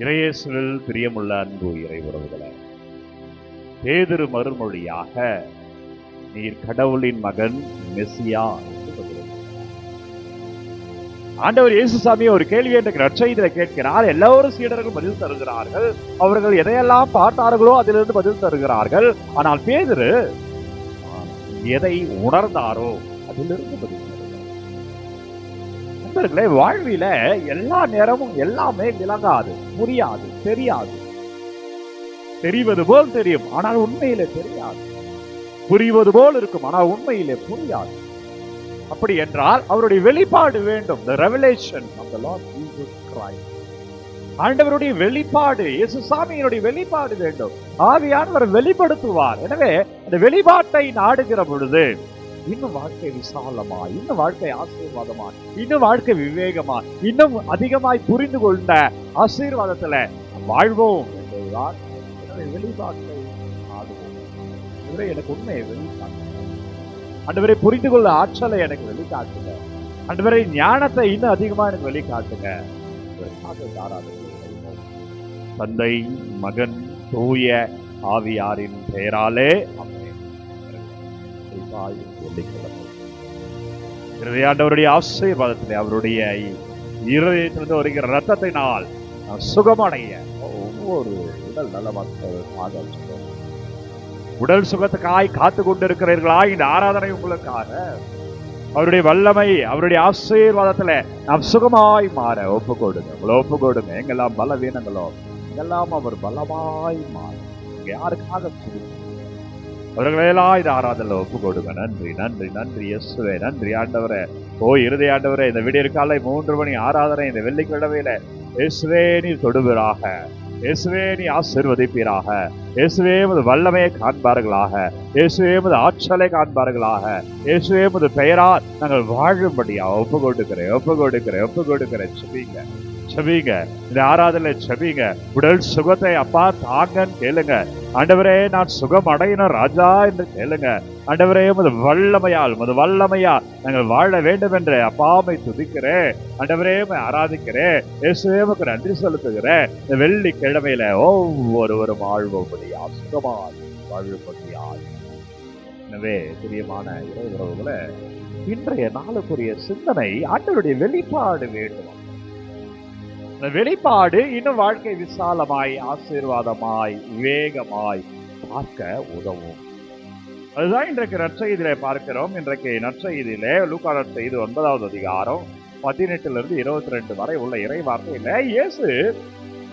இறையேசுவில் பிரியமுள்ள அன்பு இறை உறவுகளே பேதிரு மறுமொழியாக நீர் கடவுளின் மகன் மெஸ்ஸியா ஆண்டவர் இயேசுசாமி ஒரு கேள்வி என்ற நற்செய்தியில கேட்கிறார். எல்லோரும் சீடர்கள் பதில் தருகிறார்கள். அவர்கள் எதையெல்லாம் பார்த்தார்களோ அதிலிருந்து பதில் தருகிறார்கள். ஆனால் பேதிரு எதை உணர்ந்தாரோ அதிலிருந்து பதில் நண்பர்களே வாழ்வில எல்லா நேரமும் எல்லாமே விளங்காது புரியாது தெரியாது. தெரிவது போல் தெரியும் ஆனால் உண்மையிலே தெரியாது. புரிவது போல் இருக்கும் ஆனால் உண்மையிலே புரியாது. அப்படி என்றால் அவருடைய வெளிப்பாடு வேண்டும். The revelation of the Lord Jesus Christ. ஆண்டவருடைய வெளிப்பாடு இயேசு சாமியினுடைய வெளிப்பாடு வேண்டும். ஆவியானவர் வெளிப்படுத்துவார். எனவே அந்த வெளிப்பாட்டை நாடுகிற பொழுது இன்னும் வாழ்க்கை விசாலமா? இன்னும் வாழ்க்கை ஆசீர்வாதமா? இன்னும் வாழ்க்கை விவேகமா? இன்னும் அதிகமாய் புரிந்து கொண்ட ஆசீர்வாதத்துல வாழ்வோம் என்பதுதான் வெளிப்பாட்டை எனக்கு உண்மையை வெளிக்காட்டுங்க ஆண்டவரை புரிந்து கொள்ள ஆற்றலை எனக்கு வெளிக்காட்டுங்க அன்றுவரை ஞானத்தை இன்னும் அதிகமா எனக்கு வெளிக்காட்டுங்க தந்தை மகன் தூய ஆவியாரின் பெயராலே ஆமென். என்று வெள்ளிக்கிழமை. இறுதியாண்டவருடைய ஆசீர்வாதத்திலே அவருடைய இருதயத்திலிருந்து வருகிற ரத்தத்தினால் சுகமடைய ஒவ்வொரு உடல் நலமாக உடல் சுகத்துக்காய் காத்து கொண்டிருக்கிறீர்களா? இந்த ஆராதனை உங்களுக்காக. அவருடைய வல்லமை அவருடைய ஆசீர்வாதத்துல நாம் சுகமாய் மாற ஒப்பு கொடுங்க உங்களை ஒப்பு கொடுங்க எங்கெல்லாம் பலவீனங்களோ எங்கெல்லாம் அவர் பலமாய் மாற யாருக்காக சொல்லுங்க அவர்களெல்லாம் இந்த ஆராதனை ஒப்பு கொடுங்க நன்றி நன்றி நன்றி. எஸ்வே நன்றி. ஆண்டவரே. ஓ இறுதி ஆண்டவரே இந்த விடியற்காலை மூன்று மணி ஆராதனை இந்த வெள்ளிக்கிழமையில. எஸ்வே நீ தொடுவராக. இயேசுவே நீ ஆசிர்வதிப்பீராக இயேசுவே உமது வல்லமையை காண்பார்களாக. இயேசுவே உமது ஆற்றலை காண்பார்களாக. இயேசுவே உமது பெயரால் நாங்கள் வாழும்படியா? ஒப்பு கொடுக்கிறேன் ஒப்பு கொடுக்கிறேன் ஒப்பு கொடுக்கிறேன் செபிங்க செபிங்க இந்த ஆராதனை செபிங்க உடல் சுகத்தை அப்பா தாங்கன்னு கேளுங்க. ஆண்டவரே நான் சுகம் அடையணும் ராஜா என்று கேளுங்க. அண்டவரே உமது வல்லமையால் உமது வல்லமையால் நாங்கள் வாழ வேண்டும் என்ற அப்பாமை துதிக்கிறேன். அண்டவரே ஆராதிக்கிறேன். இயேசுவே உமக்கு நன்றி செலுத்துகிறேன். இந்த வெள்ளி கிழமையில ஒவ்வொருவரும் வாழ்வோம்படியா சுகமாய் வாழ்வுபடியாய். எனவே பிரியமான இறை உறவுகளை இன்றைய நாளுக்குரிய சிந்தனை ஆண்டவருடைய வெளிப்பாடு வேண்டும். அந்த வெளிப்பாடு இன்னும் வாழ்க்கை விசாலமாய் ஆசீர்வாதமாய் விவேகமாய் பார்க்க உதவும். அதுதான் இன்றைக்கு நற்செய்தியிலே பார்க்கிறோம். இன்றைக்கு நற்செய்தியிலே லூக்கா நற்செய்தி ஒன்பதாவது அதிகாரம் பதினெட்டுல இருந்து இருபத்தி ரெண்டு வரை உள்ள இறை வார்த்தையில இயேசு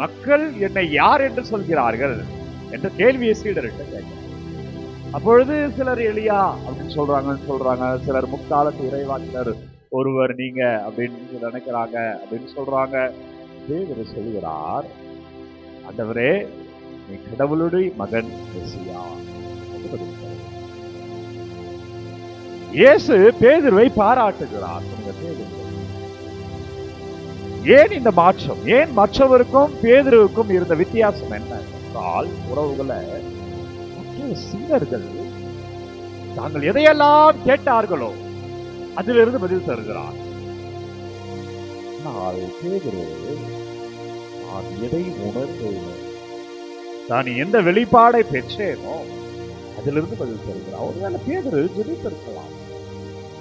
மக்கள் என்னை யார் என்று சொல்கிறார்கள்? என்ற கேள்வியை சீடர்கிட்ட கேட்க அப்பொழுது சிலர் எளியா அப்படின்னு சொல்றாங்கன்னு சொல்றாங்க. சிலர் முக்காலத்து இறைவாக்கினர் ஒருவர் நீங்க அப்படின்னு நினைக்கிறாங்க அப்படின்னு சொல்றாங்க. தேவர் சொல்கிறார் ஆண்டவரே நீ கடவுளுடைய மகன் மெசியா. இயேசு பேதுருவை பாராட்டுகிறார். ஏன் இந்த மாற்றம்? ஏன் மற்றவருக்கும் பேதுருவுக்கும் இருந்த வித்தியாசம் என்ன என்றால் உறவுகளை சிங்கர்கள் தாங்கள் எதையெல்லாம் கேட்டார்களோ அதிலிருந்து பதில் தருகிறார். ஆனால் பேதுரு நான் எதை உணர்ந்தேனோ நான் எந்த வெளிப்பாடை பெற்றேனோ அதிலிருந்து பதில் தருகிறார். ஒருவேளை பேதரு ஜெபித்திருக்கலாம்.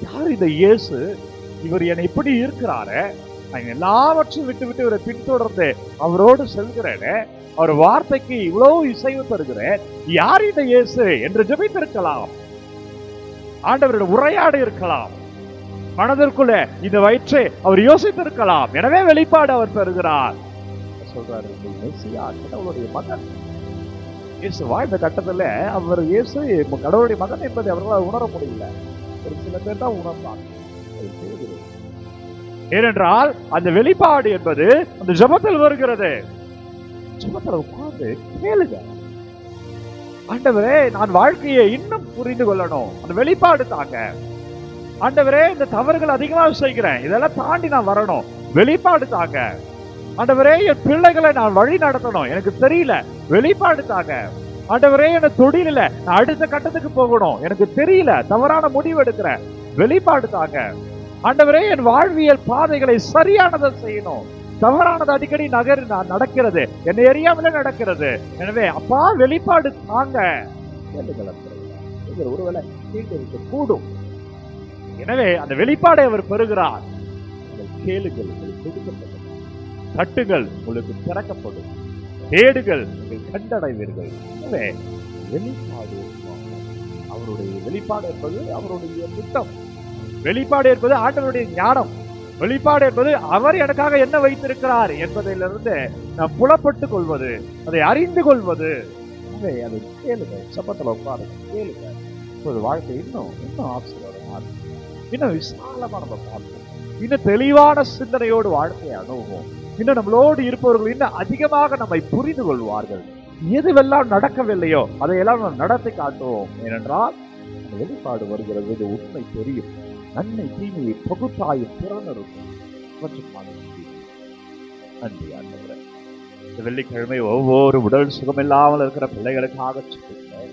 யார் இந்த இயேசு? இவர் என்னை இப்படி இருக்கிறாரே? நான் எல்லாவற்றையும் விட்டு விட்டு இவரை பின்தொடர்ந்து அவரோடு செல்கிறேனே? அவர் வார்த்தைக்கு இவ்வளவு இசைவு தருகிறேன். யார் இந்த இயேசு என்று ஜெபித்திருக்கலாம். ஆண்டவரோட உரையாடி இருக்கலாம். மனதிற்குள்ள இந்த வயிற்றை அவர் யோசித்திருக்கலாம். எனவே வெளிப்பாடு அவர் பெறுகிறார் சொல்றாரு? கடவுளுடைய மகன். இயேசு வாழ்ந்த கட்டத்துல அவர் இயேசு கடவுளுடைய மகன் என்பதை அவர்களால் உணர முடியல. ஒரு சில பேர் தான் உணர்ந்தாங்க. ஏனென்றால் அந்த வெளிப்பாடு என்பது அந்த ஜெபத்தில் வருகிறது. ஜெபத்தில் உட்கார்ந்து கேளுங்க. ஆண்டவரே நான் வாழ்க்கையை இன்னும் புரிந்து கொள்ளணும். அந்த வெளிப்பாடு தாங்க. ஆண்டவரே இந்த தவறுகள் அதிகமாக செய்கிறேன். இதெல்லாம் தாண்டி நான் வரணும். வெளிப்பாடு தாங்க. ஆண்டவரே என் பிள்ளைகளை நான் வழி நடத்தணும். எனக்கு தெரியல. வெளிப்பாடு தாங்க. ஆண்டவரே என்ன தொழில நான் அடுத்த கட்டத்துக்கு போகணும். எனக்கு தெரியல தவறான முடிவு எடுக்கிறேன் வெளிப்பாடு தாங்க ஆண்டவரே என் வாழ்வியல் பாதைகளை சரியானதை செய்யணும். தவறானது அடிக்கடி நகர் நான் நடக்கிறது. என்னை அறியாமலே நடக்கிறது. எனவே அப்பா வெளிப்பாடு தாங்க. ஒருவேளை கூடும். எனவே அந்த வெளிப்பாடை அவர் பெறுகிறார். கேளுங்கள் உங்களுக்கு கொடுக்கப்படும் தட்டுகள் உங்களுக்கு திறக்கப்படும். தேடுகள் நீங்கள் கண்டடைவீர்கள். எனவே வெளிப்பாடு அவருடைய வெளிப்பாடு என்பது அவருடைய திட்டம். வெளிப்பாடு என்பது ஆண்டவருடைய ஞானம். வெளிப்பாடு என்பது அவர் எனக்காக என்ன வைத்திருக்கிறார் என்பதிலிருந்து நாம் புலப்பட்டுக் கொள்வது அதை அறிந்து கொள்வது. அதை கேளுங்க சப்பத்தில் உட்காருங்க கேளுங்க இப்போது வாழ்க்கை இன்னும் இன்னும் ஆப்ஷன் இன்னும் விசாலமா நம்ம பார்ப்போம் இன்னும் தெளிவான சிந்தனையோடு வாழ்க்கையை அணுகுவோம் இன்னும் நம்மளோடு இருப்பவர்கள் இன்னும் அதிகமாக நம்மை புரிந்து கொள்வார்கள் எதுவெல்லாம் நடக்கவில்லையோ அதையெல்லாம் நாம் நடத்தி காட்டுவோம் ஏனென்றால் வெளிப்பாடு வருகிறது இது உண்மை தெரியும் நன்மை தீமையை பகுத்தாயும் திறனிருக்கும் நன்றி ஆண்டவரே இந்த வெள்ளிக்கிழமை ஒவ்வொரு உடல் சுகமில்லாமல் இருக்கிற பிள்ளைகளுக்காக சொல்லுங்கள்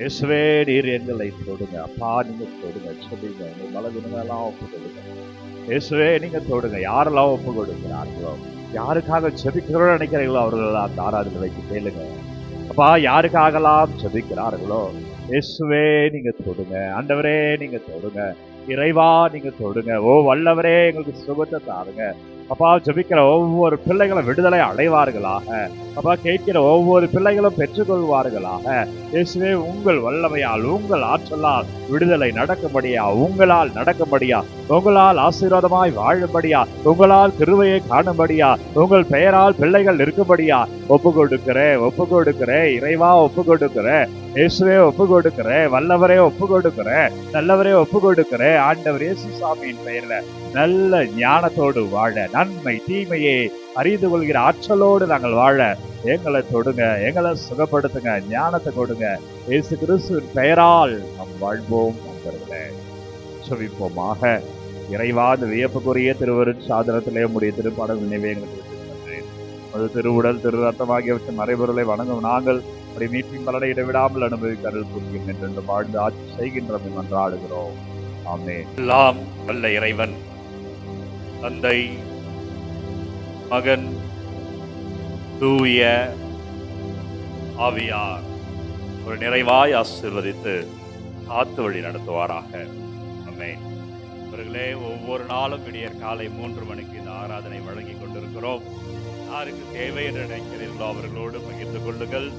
இயேசுவே நீர் எங்களை தொடுங்க அப்பா நீங்க தொடுங்க சொல்லுங்க உங்க மலவினெல்லாம் ஒப்பு கொடுங்க. இயேசுவே நீங்க தொடுங்க யாரெல்லாம் ஒப்பு கொடுக்கிறார்களோ யாருக்காக செபிக்கிறோம் நினைக்கிறீங்களோ அவர்கள் அந்த ஆராதனை வைத்து கேளுங்க. அப்பா யாருக்காகலாம் செபிக்கிறார்களோ இயேசுவே நீங்க தொடுங்க ஆண்டவரே நீங்க தொடுங்க இறைவா நீங்க தொடுங்க. ஓ வல்லவரே எங்களுக்கு சுகத்தை தாருங்க. அப்பா ஜபிக்கிற ஒவ்வொரு பிள்ளைகளும் விடுதலை அடைவார்களாக. அப்பா கேட்கிற ஒவ்வொரு பிள்ளைகளும் பெற்றுக்கொள்வார்களாக. இயேசுவே உங்கள் வல்லமையால் உங்கள் ஆற்றலால் விடுதலை நடக்கும்படியா? உங்களால் நடக்கும்படியா? உங்களால் ஆசீர்வாதமாய் வாழும்படியா? உங்களால் கிருவையை காணும்படியா? உங்கள் பெயரால் பிள்ளைகள் இருக்கும்படியா? ஒப்பு கொடுக்கிறேன் ஒப்பு கொடுக்கிறேன் இறைவா ஒப்பு கொடுக்கிறேன் இயேசுவே ஒப்பு கொடுக்கிறேன் வல்லவரே ஒப்பு கொடுக்கிறேன் நல்லவரே ஒப்பு கொடுக்கிறேன் ஆண்டவர் இயேசு சாமியின் பெயர்ல நல்ல ஞானத்தோடு வாழ நன்மை தீமையை அறிந்து கொள்கிற ஆற்றலோடு நாங்கள் வாழ எங்களை தொடுங்க எங்களை சுகப்படுத்துங்க ஞானத்தை கொடுங்க. இயேசு கிறிஸ்துவின் பெயரால் நாம் வாழ்வோம் நண்பர்களே. செவிப்போமாக. இறைவா வியப்புக்குரிய திருவருட் சாதனத்திலே உடைய திருப்பாடல் நினைவே எங்களுக்கு அது திருவுடல் திரு ரத்தம் ஆகியவற்றின் மறைபொருளை வணங்கும் நாங்கள் அப்படி மீட்பின் பலனை இடைவிடாமல் அனுபவிக்க அருள் புரியும் என்று வாழ்ந்து ஆட்சி செய்கின்றோம் மன்றாடுகிறோம். ஆமே எல்லாம் நல்ல இறைவன் தந்தை மகன் தூய ஆவியார் ஒரு நிறைவாய் ஆசீர்வதித்து காத்து வழி நடத்துவாராக. அம்மே அவர்களே ஒவ்வொரு நாளும் விடியற் காலை மூன்று மணிக்கு இந்த ஆராதனை வழங்கி கொண்டிருக்கிறோம். யாருக்கு தேவை என்று நினைக்கிறீர்களோ அவர்களோடு பகிர்ந்து கொள்ளுங்கள்.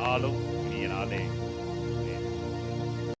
நாளும் இனிய நாளே